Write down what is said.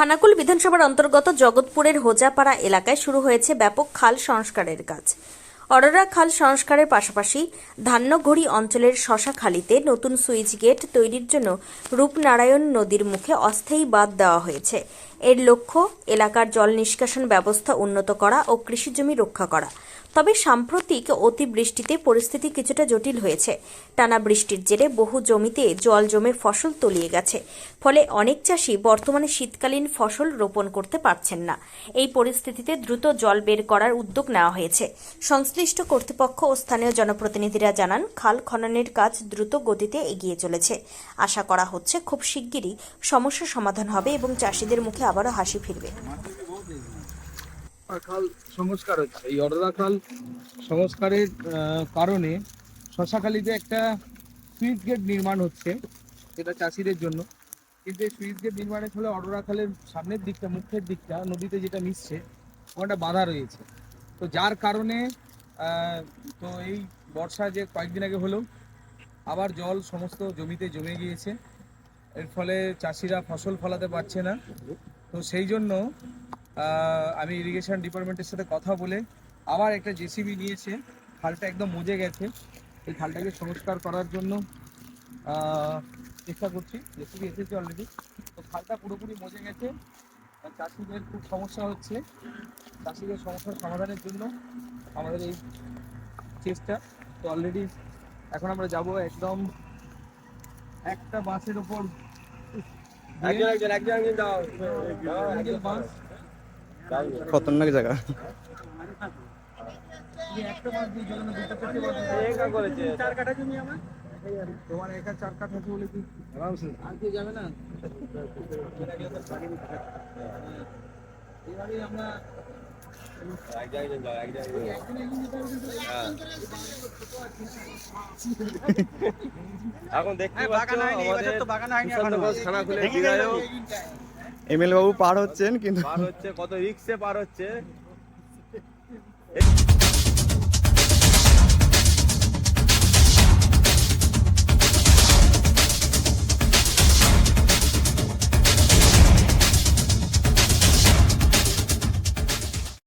খানাকুল বিধানসভার অন্তর্গত জগৎপুরের হোজাপাড়া এলাকায় শুরু হয়েছে ব্যাপক খাল সংস্কারের কাজ। অরোরা খাল সংস্কারের পাশাপাশি ধান্যঘড়ি অঞ্চলের শশাখালীতে নতুন সুইচ গেট তৈরির জন্য রূপনারায়ণ নদীর মুখে অস্থায়ী বাঁধ দেওয়া হয়েছে। এর লক্ষ্য এলাকার জল নিষ্কাশন ব্যবস্থা উন্নত করা ও কৃষিজমি রক্ষা করা। তবে সাম্প্রতিক অতিবৃষ্টিতে পরিস্থিতি কিছুটা জটিল হয়েছে। টানা বৃষ্টির জেরে বহু জমিতে জল জমে ফসল তলিয়ে গেছে। ফলে অনেক চাষি বর্তমানে শীতকালীন ফসল রোপণ করতে পারছেন না। এই পরিস্থিতিতে দ্রুত জল বের করার উদ্যোগ নেওয়া হয়েছে। সংশ্লিষ্ট কর্তৃপক্ষ ও স্থানীয় জনপ্রতিনিধিরা জানান, খাল খননের কাজ দ্রুত গতিতে এগিয়ে চলেছে। আশা করা হচ্ছে খুব শিগগিরই সমস্যার সমাধান হবে এবং চাষিদের মুখে আবারও হাসি ফিরবে। খাল সংস্কার হচ্ছে। এই অরোরা খাল সংস্কারের কারণে শশাখালীতে একটা সুইচ গেট নির্মাণ হচ্ছে সেটা চাষিদের জন্য। কিন্তু এই সুইচ গেট নির্মাণের ফলে অরোরা খালের সামনের দিকটা, মুখের দিকটা, নদীতে যেটা মিশছে ওখানটা বাধা রয়েছে। তো যার কারণে তো এই বর্ষা যে কয়েকদিন আগে হলো, আবার জল সমস্ত জমিতে জমে গিয়েছে। এর ফলে চাষিরা ফসল ফলাতে পারছে না। তো সেই জন্য আমি ইরিগেশন ডিপার্টমেন্টের সাথে কথা বলে আবার একটা জেসিবি নিয়েছে খালটা একদম মজে গেছে। এই খালটাকে সংস্কার করার জন্য চেষ্টা করছি। জেসিবি এসেছে অলরেডি তো খালটা পুরোপুরি মজে গেছে। চাষিদের খুব সমস্যা হচ্ছে। চাষিদের সমস্যার সমাধানের জন্য আমাদের এই চেষ্টা। তো অলরেডি এখন আমরা যাব একদম একটা বাসের ওপর একজন একজন একজন বাস। খতরনাক জায়গা তোমার একা চার কাঠা বলে কি আর যাবে না আমরা। এখন দেখতে হ্যাঁ, পাচ্ছ বাগান হয়নি, তো বাগান হয়নি এখনও। এমএল বাবু পার হচ্ছেন কিন্তু পার হচ্ছে কত রিক্সে পার হচ্ছে?